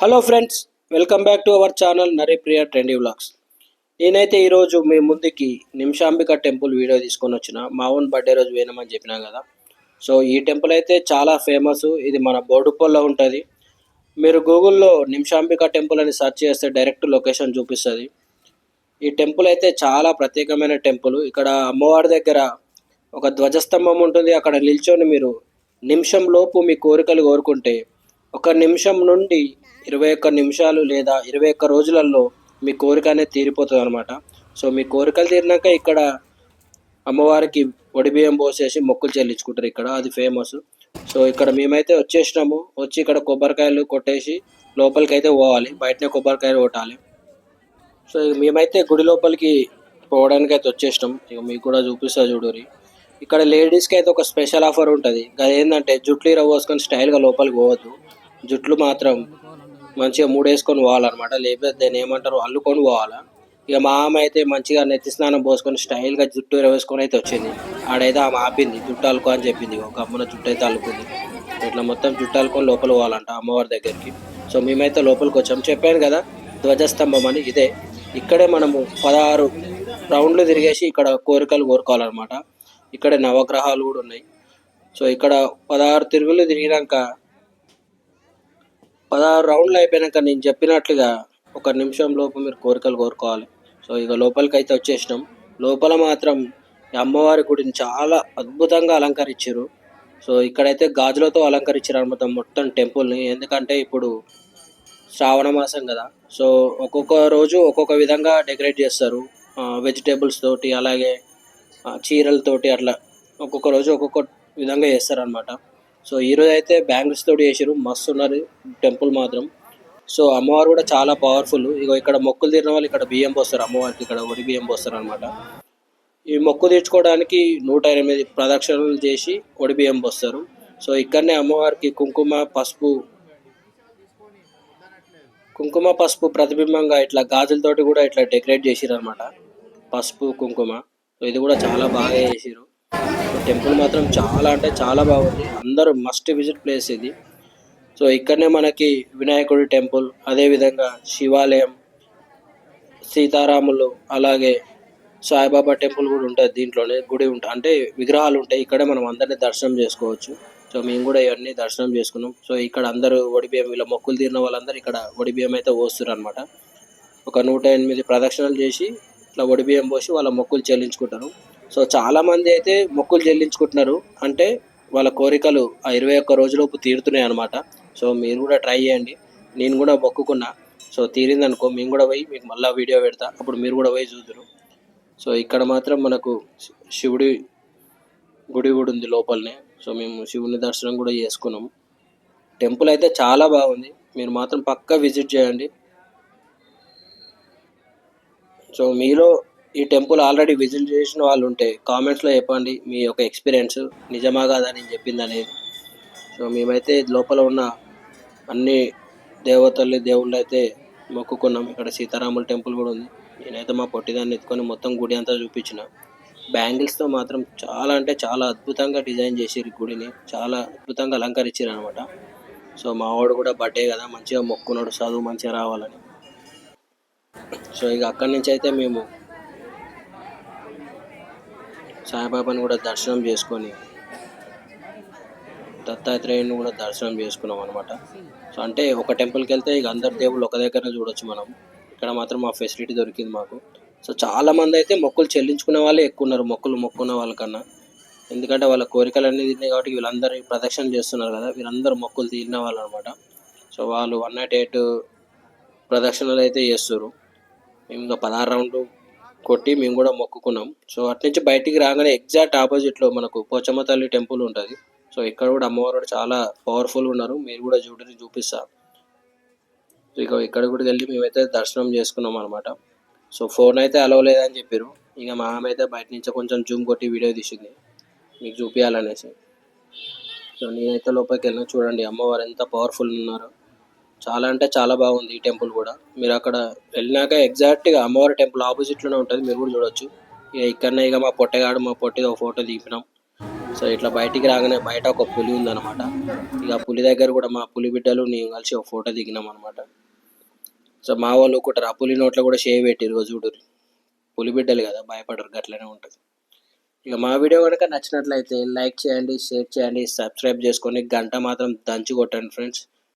Hello friends welcome back to our channel Narepriya trendy vlogs నేనైతే ఈరోజు మీ ముందుకి Nimishambika temple video తీసుకొని వచ్చిన. మా ఓన్ బర్త్డే రోజు వేయనమని చెప్పినా కదా. సో ఈ టెంపుల్ అయితే చాలా ఫేమస్ ఇది మన బోడుపల్లో ఉంటుంది. మీరు గూగుల్లో నిమిషాంబిక టెంపుల్ అని సెర్చ్ చేస్తే డైరెక్ట్ లొకేషన్ చూపిస్తుంది. ఈ టెంపుల్ అయితే చాలా ప్రత్యేకమైన టెంపుల్. ఇక్కడ అమ్మవారి దగ్గర ఒక ధ్వజస్తంభం ఉంటుంది. అక్కడ నిల్చొని మీరు నిమిషం లోపు మీ కోరికలు కోరుకుంటే ఒక నిమిషం నుండి ఇరవై ఒక్క నిమిషాలు లేదా ఇరవై ఒక్క రోజులలో మీ కోరిక అనేది తీరిపోతుంది అనమాట సో మీ కోరికలు తీరినాక ఇక్కడ అమ్మవారికి ఒడి బియ్యం పోసేసి మొక్కులు చెల్లించుకుంటారు ఇక్కడ. అది ఫేమస్ సో ఇక్కడ మేమైతే వచ్చేసినాము. వచ్చి ఇక్కడ కొబ్బరికాయలు కొట్టేసి లోపలికి అయితే పోవాలి. బయటనే కొబ్బరికాయలు కొట్టాలి. సో ఇక మేమైతే గుడి లోపలికి పోవడానికి అయితే వచ్చేసినాం. ఇక మీకు కూడా చూపిస్తా చూడరి ఇక్కడ లేడీస్కి అయితే ఒక స్పెషల్ ఆఫర్ ఉంటుంది. అది ఏంటంటే జుట్లు రవ్వ వేసుకొని స్టైల్గా లోపలికి పోవద్దు. జుట్లు మాత్రం మంచిగా మూడేసుకొని పోవాలన్నమాట. లేకపోతే దాన్ని ఏమంటారు అల్లుకొని పోవాలా. ఇక మా ఆమె అయితే మంచిగా నెత్తి స్నానం పోసుకొని స్టైల్గా జుట్టు వేసుకొని అయితే వచ్చింది. ఆడైతే ఆమె ఆపింది జుట్టు అల్లుకో అని చెప్పింది. ఒక అమ్మన జుట్టు అయితే అల్లుకుంది. ఇట్లా మొత్తం జుట్టు అల్లుకొని లోపల పోవాలంట అమ్మవారి దగ్గరికి. సో మేమైతే లోపలికి వచ్చాం. చెప్పాను కదా ధ్వజస్తంభం అని ఇదే. ఇక్కడే మనము పదహారు రౌండ్లు తిరిగేసి ఇక్కడ కోరికలు కోరుకోవాలన్నమాట. ఇక్కడ నవగ్రహాలు కూడా ఉన్నాయి. సో ఇక్కడ పదహారు తిరుగులు తిరిగినాక పదహారు రౌండ్లు అయిపోయాక నేను చెప్పినట్లుగా ఒక నిమిషం లోపు మీరు కోరికలు కోరుకోవాలి. సో ఇక లోపలికి అయితే వచ్చేసినాం. లోపల మాత్రం ఈ అమ్మవారి గుడిని చాలా అద్భుతంగా అలంకరించారు. సో ఇక్కడైతే గాజులతో అలంకరించారు అనమాట మొత్తం టెంపుల్ని. ఎందుకంటే ఇప్పుడు శ్రావణ మాసం కదా. సో ఒక్కొక్క రోజు ఒక్కొక్క విధంగా డెకరేట్ చేస్తారు. వెజిటేబుల్స్ తోటి అలాగే చీరలతోటి అట్లా ఒక్కొక్క రోజు ఒక్కొక్క విధంగా చేస్తారు అనమాట సో ఈరోజు అయితే బ్యాంగిల్స్ తోటి చేసారు మస్తు ఉన్నారు. టెంపుల్ మాత్రం. సో అమ్మవారు కూడా చాలా పవర్ఫుల్ ఇగో ఇక్కడ మొక్కులు తీరిన వాళ్ళు ఇక్కడ బియ్యం పోస్తారు. అమ్మవారికి ఇక్కడ ఒడి బియ్యం పోస్తారు అనమాట ఈ మొక్కు తీర్చుకోవడానికి నూట ఎనిమిది ప్రదక్షిణలు చేసి ఒడి బియ్యం పోస్తారు. సో ఇక్కడనే అమ్మవారికి కుంకుమ పసుపు కుంకుమ పసుపు ప్రతిబింబంగా ఇట్లా గాజులతోటి కూడా ఇట్లా డెకరేట్ చేసిరు అనమాట పసుపు కుంకుమ. సో ఇది కూడా చాలా బాగా చేసిరు టెంపుల్ మాత్రం చాలా అంటే చాలా బాగుంది. అందరూ మస్ట్ విజిట్ ప్లేస్ ఇది. సో ఇక్కడనే మనకి వినాయకుడి టెంపుల్ అదేవిధంగా శివాలయం సీతారాములు అలాగే సాయిబాబా టెంపుల్ కూడా ఉంటుంది దీంట్లోనే గుడి ఉంటుంది అంటే విగ్రహాలు ఉంటాయి. ఇక్కడే మనం అందరినీ దర్శనం చేసుకోవచ్చు. సో మేము కూడా ఇవన్నీ దర్శనం చేసుకున్నాం. సో ఇక్కడ అందరూ ఒడిబియ్యం ఇలా మొక్కులు తీరిన వాళ్ళందరూ ఇక్కడ ఒడిబియ్యం అయితే పోస్తారు అనమాట ఒక నూట ఎనిమిది ప్రదక్షిణలు చేసి ఇట్లా ఒడిబియ్యం పోసి వాళ్ళ మొక్కులు చెల్లించుకుంటారు. సో చాలా మంది అయితే మొక్కులు చెల్లించుకుంటున్నారు. అంటే వాళ్ళ కోరికలు ఆ ఇరవై ఒక్క రోజులోపు తీరుతున్నాయి అనమాట సో మీరు కూడా ట్రై చేయండి. నేను కూడా మొక్కుకున్నా. సో తీరిందనుకో మేము కూడా పోయి మీకు మళ్ళీ వీడియో పెడతా. అప్పుడు మీరు కూడా పోయి చూద్దరు సో ఇక్కడ మాత్రం మనకు శివుడి గుడి కూడా ఉంది లోపలనే. సో మేము శివుని దర్శనం కూడా చేసుకున్నాం. టెంపుల్ అయితే చాలా బాగుంది. మీరు మాత్రం పక్కా విజిట్ చేయండి. సో మీలో ఈ టెంపుల్ ఆల్రెడీ విజిట్ చేసిన వాళ్ళు ఉంటే కామెంట్స్లో చెప్పండి. మీ యొక్క ఎక్స్పీరియన్స్ నిజమా కాదా నేను చెప్పింది అనేది సో మేమైతే లోపల ఉన్న అన్ని దేవతల్ని దేవుళ్ళు అయితే మొక్కుకున్నాం. ఇక్కడ సీతారాముల టెంపుల్ కూడా ఉంది. నేనైతే మా పొట్టిదాన్ని ఎత్తుకొని మొత్తం గుడి అంతా చూపించిన. బ్యాంగిల్స్తో మాత్రం చాలా అంటే చాలా అద్భుతంగా డిజైన్ చేసిరు గుడిని. చాలా అద్భుతంగా అలంకరించారు అనమాట సో మా వాడు కూడా బర్త్డే కదా మంచిగా మొక్కున్నాడు. చదువు మంచిగా రావాలని. సో ఇక అక్కడి నుంచి అయితే మేము సాయిబాబాని కూడా దర్శనం చేసుకొని దత్తాత్రేయుని కూడా దర్శనం చేసుకున్నాం అనమాట సో అంటే ఒక టెంపుల్కి వెళ్తే ఇక అందరి దేవుళ్ళు ఒక దగ్గర చూడొచ్చు మనం. ఇక్కడ మాత్రం ఆ ఫెసిలిటీ దొరికింది మాకు. సో చాలా మంది అయితే మొక్కులు చెల్లించుకునే వాళ్ళే ఎక్కువ ఉన్నారు మొక్కులు మొక్కున్న వాళ్ళకన్నా ఎందుకంటే వాళ్ళ కోరికలు అన్నీ తిన్నాయి కాబట్టి వీళ్ళందరూ ప్రదక్షిణ చేస్తున్నారు కదా వీళ్ళందరూ మొక్కులు తీరిన వాళ్ళు అనమాట సో వాళ్ళు వన్ నాట్ ఎయిట్ ప్రదక్షిణలు అయితే చేస్తారు మేము ఇంకా పదహారు రౌండ్లు కొట్టి మేము కూడా మొక్కుకున్నాం. సో అటు నుంచి బయటికి రాగానే ఎగ్జాక్ట్ ఆపోజిట్లో మనకు పోచమ్మ తల్లి టెంపుల్ ఉంటుంది. సో ఇక్కడ కూడా అమ్మవారు కూడా చాలా పవర్ఫుల్ ఉన్నారు. మీరు కూడా చూడని చూపిస్తా. ఇక ఇక్కడ కూడా వెళ్ళి మేమైతే దర్శనం చేసుకున్నాం అనమాట సో ఫోన్ అయితే అలవ్ లేదని చెప్పారు ఇక మా ఆమె అయితే బయట నుంచి కొంచెం జూమ్ కొట్టి వీడియో తీసింది. మీకు చూపించాలనేసి సో నేనైతే లోపలికి వెళ్ళిన చూడండి అమ్మవారు ఎంత పవర్ఫుల్ ఉన్నారు. చాలా అంటే చాలా బాగుంది ఈ టెంపుల్ కూడా. మీరు అక్కడ వెళ్ళినాక ఎగ్జాక్ట్గా అమ్మవారి టెంపుల్ ఆపోజిట్లోనే ఉంటుంది. మీరు కూడా చూడొచ్చు. ఇక ఇక్కడనే ఇక మా పొట్టగాడు మా పొట్టి ఒక ఫోటో దింపినాం సో ఇట్లా బయటికి రాగానే బయట ఒక పులి ఉందన్నమాట. ఇక పులి దగ్గర కూడా మా పులి బిడ్డలు నేను కలిసి ఒక ఫోటో దిగినాం అనమాట సో మా వాళ్ళు ఒకటి ఆ పులి నోట్లో కూడా షేవ్ పెట్టిరు చూడు పులి బిడ్డలు కదా భయపడరు గట్లనే ఉంటుంది. ఇక మా వీడియో కనుక నచ్చినట్లయితే లైక్ చేయండి షేర్ చేయండి సబ్స్క్రైబ్ చేసుకొని గంట మాత్రం దంచి కొట్టండి ఫ్రెండ్స్.